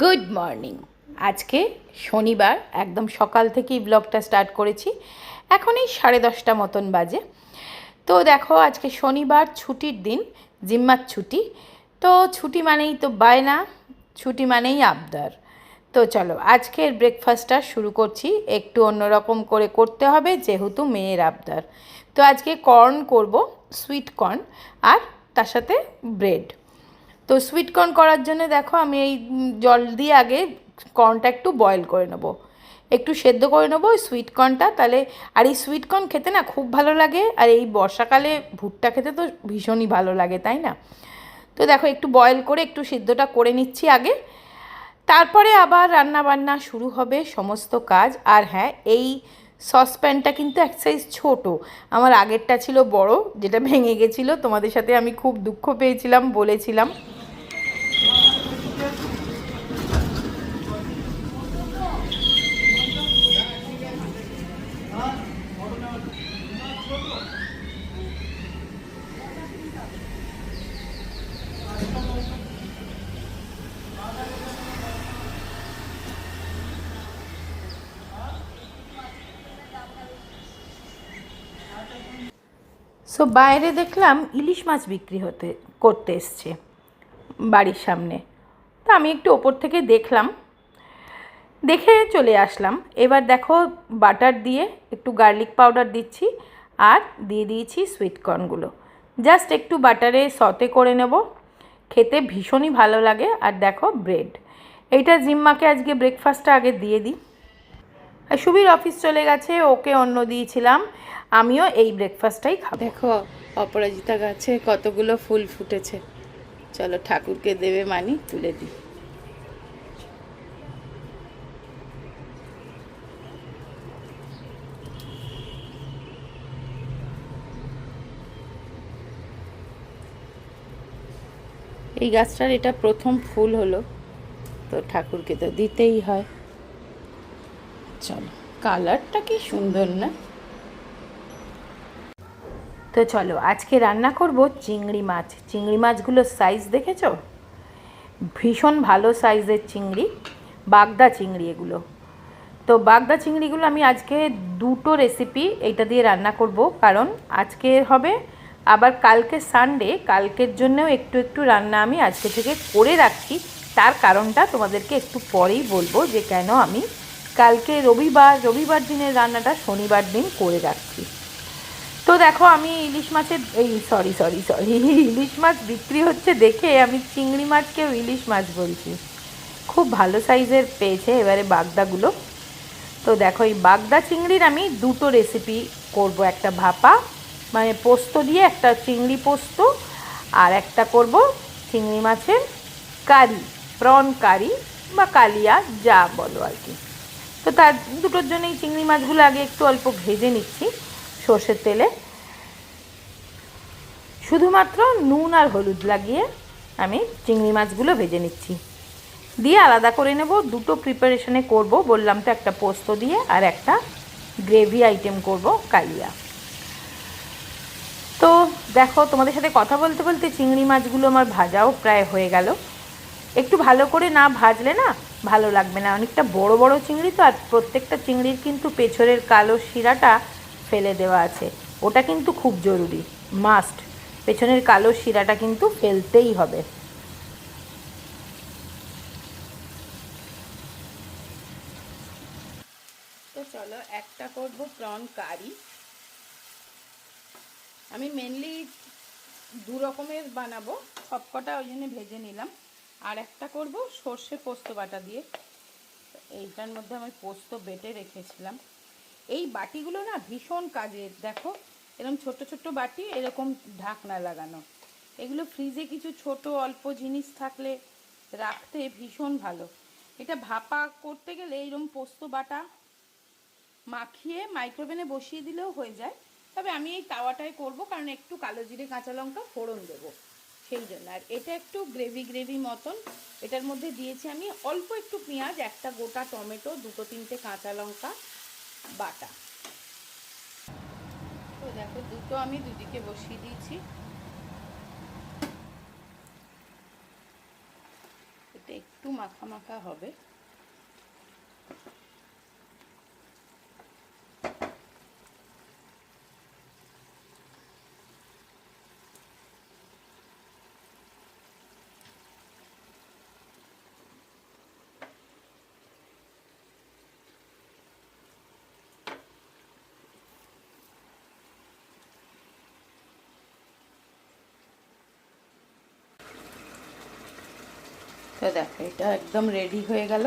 Good morning আজকে শনিবার, একদম সকাল থেকেই ব্লগটা স্টার্ট করেছি। এখন এই সাড়ে দশটা মতন বাজে। তো দেখো, আজকে শনিবার, ছুটির দিন, জিম্মার ছুটি। তো ছুটি মানেই তো বায়না, ছুটি মানেই আবদার। তো চলো, আজকের ব্রেকফাস্টটা শুরু করছি। একটু অন্যরকম করে করতে হবে, যেহেতু মেয়ের আবদার। তো আজকে কর্ন করব সুইট কর্ন আর তার সাথে ব্রেড তো সুইট কর্ন করার জন্য দেখো আমি এই জল দিয়ে আগে কর্নটা একটু বয়েল করে নেব। একটু সেদ্ধ করে নেব ওই সুইট কর্নটা তাহলে আর এই সুইট কর্ন খেতে না খুব ভালো লাগে, আর এই বর্ষাকালে ভুট্টা খেতে তো ভীষণই ভালো লাগে, তাই না? তো দেখো একটু বয়েল করে একটু সিদ্ধটা করে নিচ্ছি আগে। তারপরে আবার রান্না বান্না শুরু হবে সমস্ত কাজ, আর হ্যাঁ এই সসপ্যানটা কিন্তু এক সাইজ ছোট, আমার আগেরটা ছিল বড়, যেটা ভেঙে গেছিল, তোমাদের সাথে আমি খুব দুঃখ পেয়েছিলাম, বলেছিলাম। সো বাইরে দেখলাম ইলিশ মাছ বিক্রি হতে, করতে এসছে বাড়ির সামনে। তা আমি একটু ওপর থেকে দেখলাম। দেখে চলে আসলাম। এবার দেখো বাটার দিয়ে একটু গার্লিক পাউডার দিচ্ছি। আর দিয়ে দিয়েছি সুইটকর্নগুলো জাস্ট একটু বাটারে সতে করে নেব। খেতে ভীষণই ভালো লাগে। আর দেখো ব্রেড এইটা জিম্মাকে আজকে ব্রেকফাস্টটা আগে দিয়ে দিই। সুবীর অফিস চলে গেছে, ওকে অন্য দিয়েছিলাম। আমিও এই ব্রেকফাস্টটাই খাব। দেখো, অপরাজিতা গাছে কতগুলো ফুল ফুটেছে। চলো ঠাকুরকে দেবে মানি, তুলে দিই। এই গাছটার এটা প্রথম ফুল হলো। তো ঠাকুরকে তো দিতেই হয়। চলো, কালারটা কি সুন্দর না? তো চলো, আজকে রান্না করব চিংড়ি মাছ। চিংড়ি মাছগুলোর সাইজ দেখেছ? ভীষণ ভালো সাইজের চিংড়ি, বাগদা চিংড়ি এগুলো। তো বাগদা চিংড়িগুলো আমি আজকে দুটো রেসিপি এইটা দিয়ে রান্না করব, কারণ আজকে হবে আবার কালকে সানডে কালকের জন্যও একটু একটু রান্না আমি আজকে থেকে করে রাখছি। তার কারণটা তোমাদেরকে একটু পরেই বলব যে কেন আমি কালকে রবিবার রবিবার দিনের রান্নাটা শনিবার দিন করে রাখছি। তো দেখো আমি ইলিশ মাছের, এই সরি সরি সরি ইলিশ মাছ বিক্রি হচ্ছে দেখে আমি চিংড়ি মাছকেও ইলিশ মাছ বলছি। খুব ভালো সাইজের পেয়েছে এবারে বাগদাগুলো। তো দেখো এই বাগদা চিংড়ির আমি দুটো রেসিপি করব, একটা ভাপা মানে পোস্ত দিয়ে একটা চিংড়ি পোস্ত আর একটা করব চিংড়ি মাছের কারি, প্রন কারি বা কালিয়া, যা বলো আর কি। তো তার দুটোর জন্য এই চিংড়ি মাছগুলো আগে একটু অল্প ভেজে নিচ্ছি সর্ষের তেলে। শুধুমাত্র নুন আর হলুদ লাগিয়ে আমি চিংড়ি মাছগুলো ভেজে নিচ্ছি। দিয়ে আলাদা করে নেব, দুটো প্রিপারেশনে করব, বললাম তো একটা পোস্ত দিয়ে আর একটা গ্রেভি আইটেম করব, কালিয়া। তো দেখো, তোমাদের সাথে কথা বলতে বলতে চিংড়ি মাছগুলো আমার ভাজাও প্রায় হয়ে গেল। একটু ভালো করে না ভাজলে না ভালো লাগবে না। অনেকটা বড় বড় চিংড়ি তো, আর প্রত্যেকটা চিংড়ির কিন্তু পেছনের কালো শিরাটা ফেলে দেওয়া আছে। ওটা কিন্তু খুব জরুরি মাস্ট পেছনের কালো শিরাটা কিন্তু ফেলতেই হবে। তো চলো একটা করব প্রন কারি আমি মেনলি দু রকমের বানাবো। সবকটা ওই জন্য ভেজে নিলাম। আর একটা করব সর্ষে পোস্ত বাটা দিয়ে। এইটার মধ্যে আমি পোস্ত বেটে রেখেছিলাম। এই বাটিগুলো না ভীষণ কাজের। দেখো এরকম ছোট ছোট বাটি, এরকম ঢাকনা লাগানো। এগুলো ফ্রিজে কিছু ছোট, অল্প জিনিস থাকলে রাখতে ভীষণ ভালো। এটা ভাপা করতে গেলে এইরকম পোস্ত বাটা মাখিয়ে মাইক্রোওভেনে বসিয়ে দিলেও হয়ে যায়। তবে আমি এই তাওয়াটাই করব, কারণ একটু কালো জিরে, কাঁচা লঙ্কা, ফোড়ন দেবো। সেই জন্য। আর এটা একটু গ্রেভি গ্রেভি মতন। এটার মধ্যে দিয়েছি আমি অল্প একটু পেঁয়াজ, একটা গোটা টমেটো, দুটো তিনটে কাঁচা লঙ্কা বাটা। তো দেখো, দুটো আমি দুদিকে বসিয়ে দিয়েছি। এটা একটু মাখা মাখা হবে। তো দেখো এটা একদম রেডি হয়ে গেল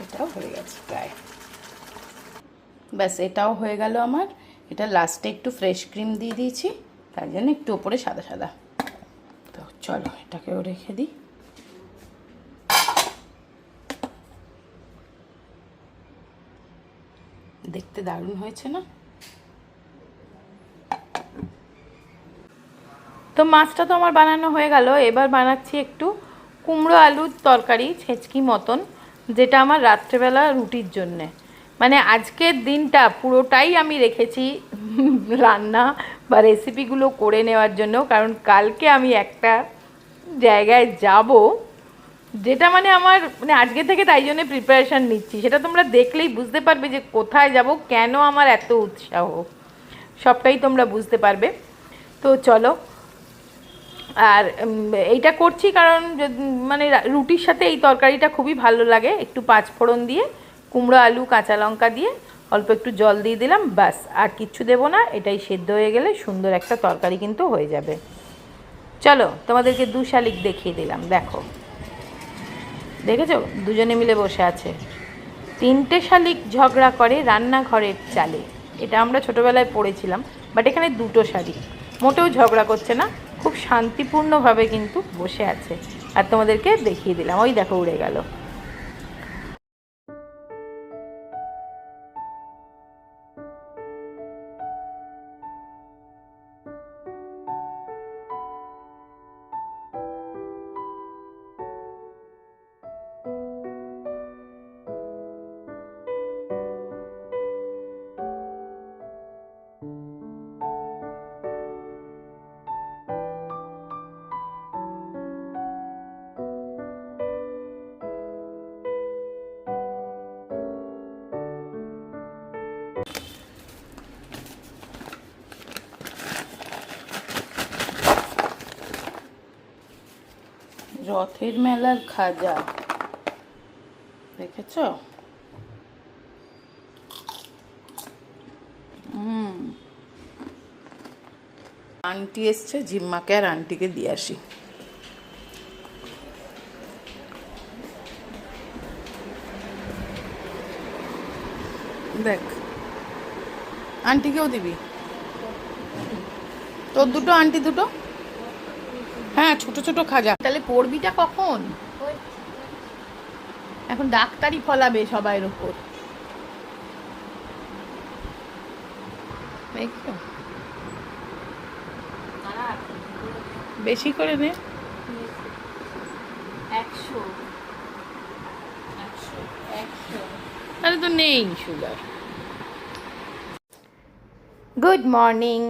এটাও হয়ে গেছে প্রায় ব্যাস, এটাও হয়ে গেল আমার। এটা লাস্টে একটু ফ্রেশ ক্রিম দিয়ে দিয়েছি, তার জন্য একটু ওপরে সাদা সাদা। তো চলো, এটাকেও রেখে দিই। দেখতে দারুণ হয়েছে না? তো মাছটা তো আমার বানানো হয়ে গেল, এবার বানাচ্ছি একটু কুমড়ো আলুর তরকারি, ছেঁচকি মতন, যেটা আমার রাত্রেবেলা রুটির জন্যে। মানে আজকের দিনটা পুরোটাই আমি রেখেছি রান্না বা রেসিপিগুলো করে নেওয়ার জন্য। কারণ কালকে আমি একটা জায়গায় যাব, যেটা মানে আমার মানে আজকে থেকে তাই জন্য প্রিপারেশান নিচ্ছি। সেটা তোমরা দেখলেই বুঝতে পারবে যে কোথায় যাব, কেন আমার এত উৎসাহ। সবটাই তোমরা বুঝতে পারবে। তো চলো, আর এইটা করছি কারণ মানে রুটির সাথে এই তরকারিটা খুবই ভালো লাগে, একটু পাঁচ ফোড়ন দিয়ে। কুমড়ো, আলু, কাঁচা লঙ্কা দিয়ে অল্প একটু জল দিয়ে দিলাম, ব্যাস। আর কিচ্ছু দেবো না, এটাই সেদ্ধ হয়ে গেলে সুন্দর একটা তরকারি কিন্তু হয়ে যাবে। চলো, তোমাদেরকে দু শালিক দেখিয়ে দিলাম, দেখো। দেখেছ? দুজনে মিলে বসে আছে। তিনটে শালিক ঝগড়া করে রান্নাঘরের চালে। এটা আমরা ছোটোবেলায় পড়েছিলাম, বাট এখানে দুটো শালিক। মোটেও ঝগড়া করছে না, খুব শান্তিপূর্ণভাবে কিন্তু বসে আছে। আর তোমাদেরকে দেখিয়ে দিলাম, ওই দেখো উড়ে গেল। রথের মেলার খাজা। দেখেছ? আন্টি এসছে, জিম্মাকে আর আন্টিকে দিয়ে আসি। দেখ, আন্টিকেও দিবি? তোর দুটো, আন্টি দুটো? হ্যাঁ ছোট ছোট খাজা। তাহলে পড়বিটা কখন? এখন ডাক্তারি ফলাবে সবাইয়ের ওপর? বেশি করে নে। একশো। তাহলে তো নেই সুগার। গুড মর্নিং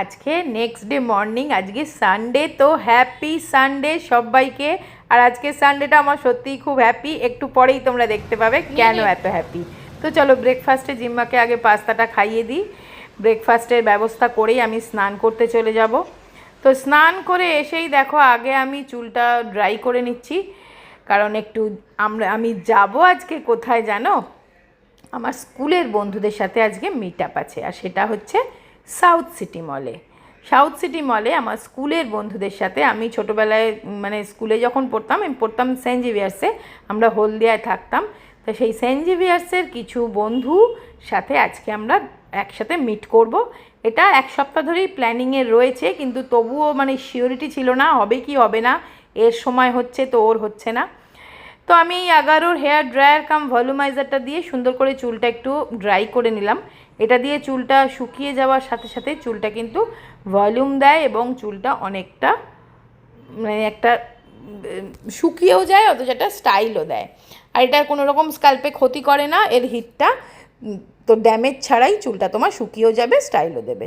আজকে নেক্সট ডে মর্নিং আজকে সানডে তো হ্যাপি সানডে সবাইকে। আর আজকে সানডেটা আমার সত্যিই খুব হ্যাপি একটু পরেই তোমরা দেখতে পাবে কেন এত হ্যাপি তো চলো ব্রেকফাস্টে জিম্মাকে আগে পাস্তাটা খাইয়ে দিই। ব্রেকফাস্টের ব্যবস্থা করেই আমি স্নান করতে চলে যাব। তো স্নান করে এসেই দেখো আগে আমি চুলটা ড্রাই করে নিচ্ছি। কারণ একটু আমরা আমি যাব আজকে কোথায় জানো? আমার স্কুলের বন্ধুদের সাথে আজকে মিট আপ আছে, আর সেটা হচ্ছে সাউথ সিটি মলে সাউথ সিটি মলে আমার স্কুলের বন্ধুদের সাথে আমি ছোটোবেলায় মানে স্কুলে যখন পড়তাম, আমি পড়তাম সেন্ট জেভিয়ার্সে আমরা হলদিয়ায় থাকতাম। তো সেই সেন্ট জেভিয়ার্সের কিছু বন্ধু সাথে আজকে আমরা একসাথে মিট করব। এটা এক সপ্তাহ ধরেই প্ল্যানিংয়ে রয়েছে, কিন্তু তবুও মানে শিওরিটি ছিল না, হবে কি হবে না, এর সময় হচ্ছে তো ওর হচ্ছে না। তো আমি এই এগারোর হেয়ার ড্রায়ার কাম ভলিউমাইজারটা দিয়ে সুন্দর করে চুলটা একটু ড্রাই করে নিলাম। এটা দিয়ে চুলটা শুকিয়ে যাওয়ার সাথে সাথে চুলটা কিন্তু ভলিউম দেয় এবং চুলটা অনেকটা মানে একটা শুকিয়েও যায় অথচ একটা স্টাইলও দেয়। আর এটা কোনো রকম স্কাল্পে ক্ষতি করে না, এর হিটটা তো ড্যামেজ ছাড়াই চুলটা তোমার শুকিয়েও যাবে, স্টাইলও দেবে।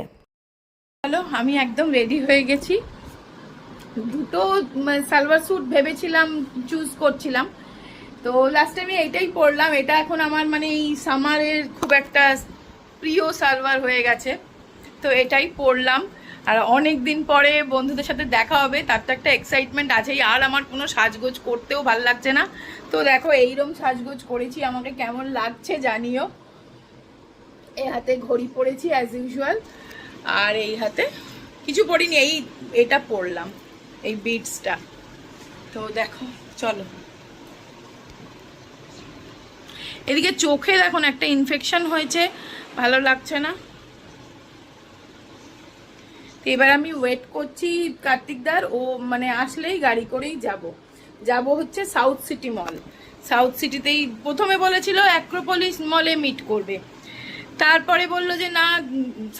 হ্যালো, আমি একদম রেডি হয়ে গেছি। দুটো সালোয়ার স্যুট ভেবেছিলাম, চুজ করছিলাম। তো লাস্টে আমি এইটাই পরলাম এটা এখন আমার মানে এই সামারের খুব একটা প্রিয় সালোয়ার হয়ে গেছে। তো এটাই পরলাম আর অনেক দিন পরে বন্ধুদের সাথে দেখা হবে, তার তো একটা এক্সাইটমেন্ট আছেই। আর আমার কোনো সাজগোজ করতেও ভালো লাগছে না। তো দেখো এইরকম সাজগোজ করেছি। আমাকে কেমন লাগছে জানিও। এই হাতে ঘড়ি পরেছি অ্যাজ ইউজুয়াল আর এই হাতে কিছু পরিনি এই, এটা পরলাম এই বিটসটা তো দেখো, চলো। এদিকে চোখে দেখুন, একটা ইনফেকশন হয়েছে। ভালো লাগছে না। এবার আমি ওয়েট করছি কার্তিকদার ও মানে আসলেই গাড়ি করেই যাব। যাব হচ্ছে সাউথ সিটি মল সাউথ সিটিতেই প্রথমে বলেছিল অ্যাক্রোপলিস মলে মিট করবে। তারপরে বলল যে, না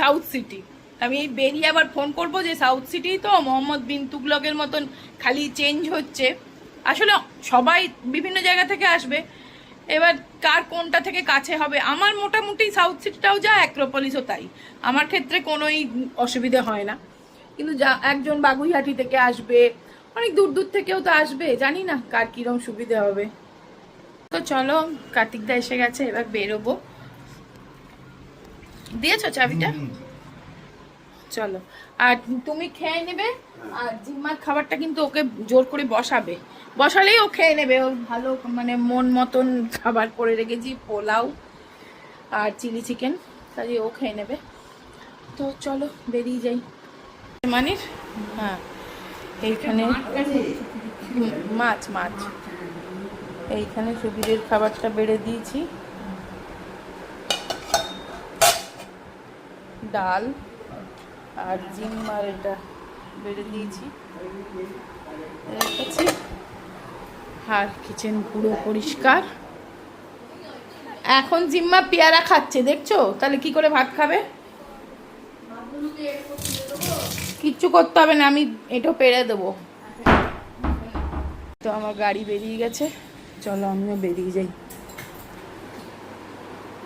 সাউথ সিটি আমি এই বেরিয়ে আবার ফোন করব যে সাউথ সিটি তো মোহাম্মদ বিন তুগলকের মতন খালি চেঞ্জ হচ্ছে। আসলে সবাই বিভিন্ন জায়গা থেকে আসবে। এবার কার কোনটা থেকে কাছে হবে? আমার মোটামুটি সাউথ সিটিটাও যা অ্যাক্রোপলিসও তাই। আমার ক্ষেত্রে কোনোই অসুবিধে হয় না। কিন্তু যা, একজন বাগুইহাটি থেকে আসবে, অনেক দূর দূর থেকেও তো আসবে, জানি না কার কিরম সুবিধে হবে। তো চলো কার্তিকদা এসে গেছে, এবার বেরোবো। দিয়েছ চাবিটা? চলো। আর তুমি খেয়ে নেবে, আর জিম্মার খাবারটা কিন্তু ওকে জোর করে বসাবে। বসালেই ও খেয়ে নেবে। ও ভালো মানে মন মতন খাবার করে রেখেছি, পোলাও আর চিলি চিকেন কাজে ও খেয়ে নেবে। তো চলো, বেরিয়ে যাই। মানির? হ্যাঁ। এইখানে মাছ মাছ। এইখানে সুবিধের খাবারটা বেড়ে দিয়েছি। ডাল। আর জিম্মার এটা বেড়ে দিয়েছি। রেখেছি আর কিচেন পুরো পরিষ্কার। এখন জিম্মা পেয়ারা খাচ্ছে, দেখছ? তাহলে কি করে ভাত খাবে? কিচ্ছু করতে হবে না, আমি এটো পেরে দেবো। তো আমার গাড়ি বেরিয়ে গেছে। চলো আমিও বেরিয়ে যাই।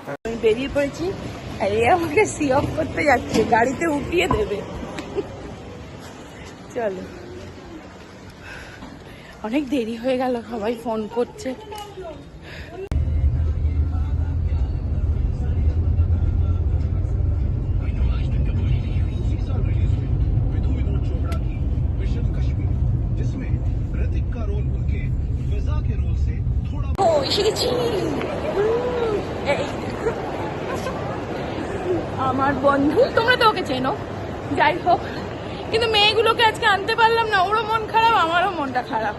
আমি বেরিয়ে পড়েছি। এ আমাকে সি অফ করতে যাচ্ছে গাড়িতে উঠিয়ে দেবে। চলো। অনেক দেরি হয়ে গেল সবাই ফোন করছে। এসে গেছি। আমার বন্ধু। তোমরা তো ওকে চেনো। যাই হোক। কিন্তু মেয়েগুলোকে আজকে আনতে পারলাম না। ওরও মন খারাপ, আমারও মনটা খারাপ।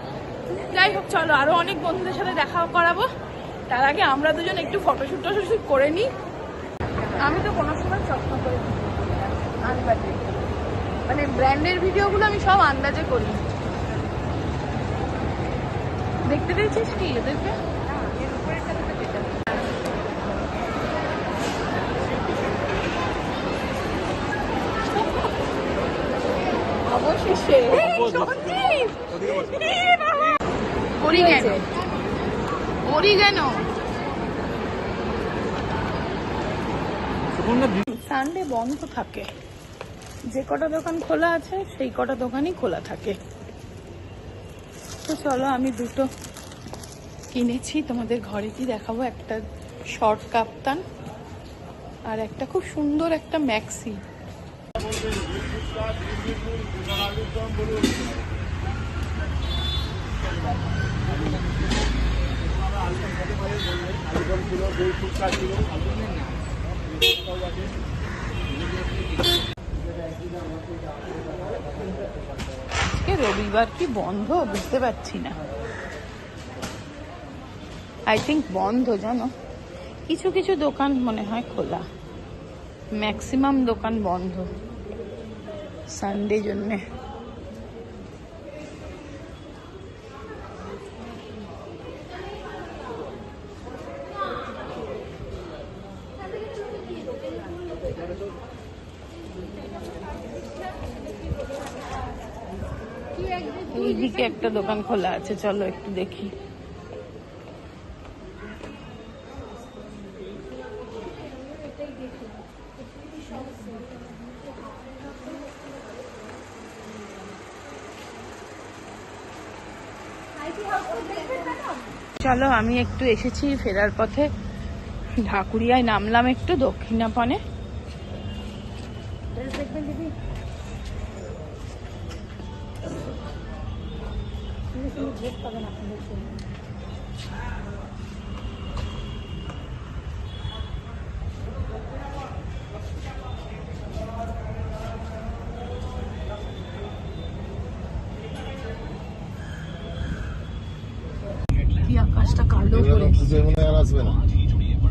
যাই হোক, চলো আরও অনেক বন্ধুদের সাথে দেখা করাবো। তার আগে আমরা দুজন একটু ফটোশ্যুট টটোশ্যুট করে নিই আমি তো কোনো সময় যত্ন করে নিই আন্দাজে মানে ব্র্যান্ডের ভিডিওগুলো আমি সব আন্দাজে করি। দেখতে পেয়েছিস কি এদেরকে? অরিগ্যানো সানডে বন্ধ থাকে। যে কটা দোকান খোলা আছে সেই কটা দোকানই খোলা থাকে। তো চলো আমি দুটো কিনেছি। তোমাদের ঘরে কি দেখাবো? একটা শর্ট কাপ্তান আর একটা খুব সুন্দর একটা ম্যাক্সি আজকে রবিবার কি বন্ধ? বুঝতে পারছি না। আই থিঙ্ক বন্ধ, জানো? কিছু কিছু দোকান মনে হয় খোলা। ম্যাক্সিমাম দোকান বন্ধ। সানডে জন্যে। এইদিকে একটা দোকান খোলা আছে, চলো একটু দেখি। চলো, আমি একটু এসেছি ফেরার পথে। ঢাকুরিয়ায় নামলাম একটু দক্ষিণাপনে। কি আকাশটা কালো করে আর আসবে না।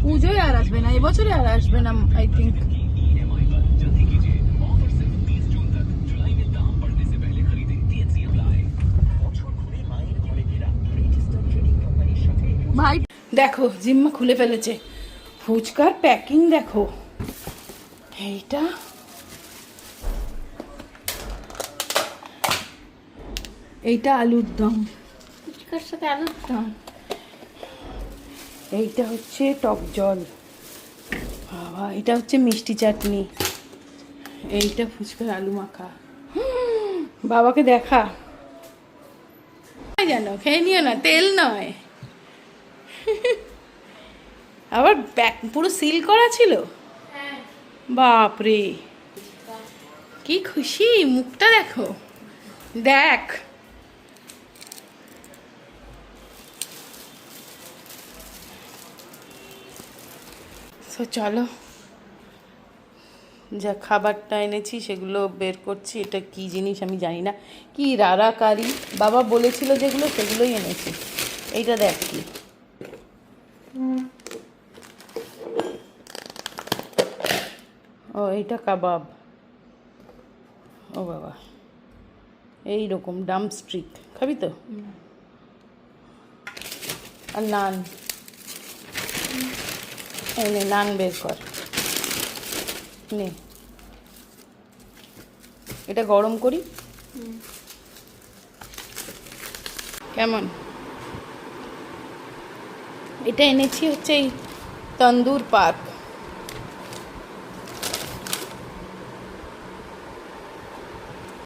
পুজোয় আর আসবে না এবছরে আর আসবে না আই থিঙ্ক ভাই দেখো জিম্মা খুলে ফেলেছে। ফুচকার প্যাকিং দেখো। এইটা। এইটা আলুর দম। ফুচকার সাথে আলুর দম। এইটা হচ্ছে টক জল। বাবা এটা হচ্ছে মিষ্টি চাটনি। এইটা ফুচকার আলু মাখা। বাবাকে দেখা। জানো খেয়ে নিও না তেল নয়। আবার ব্যাক, পুরো সিল করা ছিল? বাপরে। কি খুশি, মুখটা দেখো। দেখ। তো চলো। যা খাবারটা এনেছি, সেগুলো বের করছি। এটা কি জিনিস আমি জানি না। কি রারা কারি বাবা বলেছিল যেগুলো, সেগুলোই এনেছি। এইটা দেখ কি। ও এইটা কাবাব। ও বাবা। এই রকম ডাম স্ট্রিক খাবি তো? আর নান। এই নে নান বের কর। নে। এটা গরম করি। কেমন? এটা এনেছি হচ্ছে এই তন্দুর পার্ক